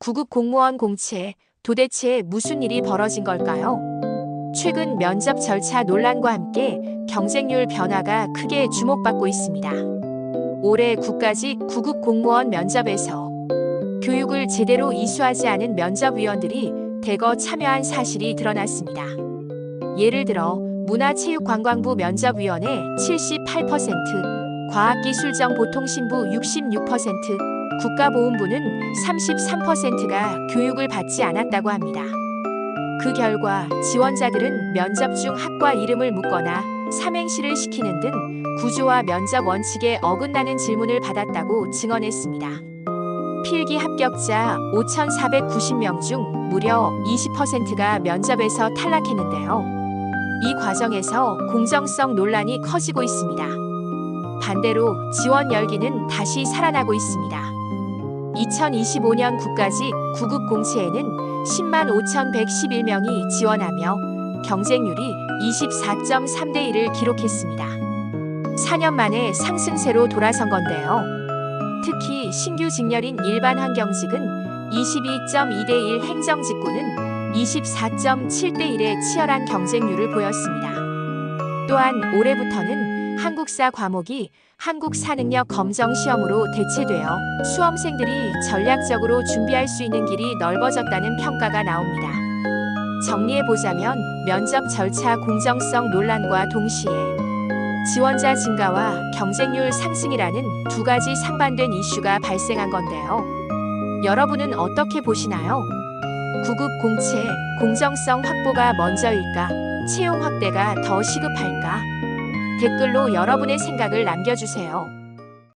구급 공무원 공채 도대체 무슨 일이 벌어진 걸까요? 최근 면접 절차 논란과 함께 경쟁률 변화가 크게 주목받고 있습니다. 올해 국가직 구급 공무원 면접에서 교육을 제대로 이수하지 않은 면접위원들이 대거 참여한 사실이 드러났습니다. 예를 들어 문화체육관광부 면접위원회 78%, 과학기술정보통신부 66%, 국가보훈부는 33%가 교육을 받지 않았다고 합니다. 그 결과 지원자들은 면접 중 학과 이름을 묻거나 삼행시를 시키는 등 구조와 면접 원칙에 어긋나는 질문을 받았다고 증언했습니다. 필기 합격자 5,490명 중 무려 20%가 면접에서 탈락했는데요. 이 과정에서 공정성 논란이 커지고 있습니다. 반대로 지원 열기는 다시 살아나고 있습니다. 2025년 국가직 구급 공채에는 10만 5,111명이 지원하며 경쟁률이 24.3대 1을 기록했습니다. 4년 만에 상승세로 돌아선 건데요. 특히 신규 직렬인 일반 환경직은 22.2대 1 행정직구는 24.7대 1의 치열한 경쟁률을 보였습니다. 또한 올해부터는 한국사 과목이 한국 사 능력 검정 시험으로 대체되어 수험생들이 전략적으로 준비할 수 있는 길이 넓어졌다는 평가가 나옵니다. 정리해 보자면 면접 절차 공정성 논란과 동시에 지원자 증가와 경쟁률 상승이라는 두 가지 상반된 이슈가 발생한 건데요. 여러분은 어떻게 보시나요? 구급 공채, 공정성 확보가 먼저일까? 채용 확대가 더 시급할까? 댓글로 여러분의 생각을 남겨주세요.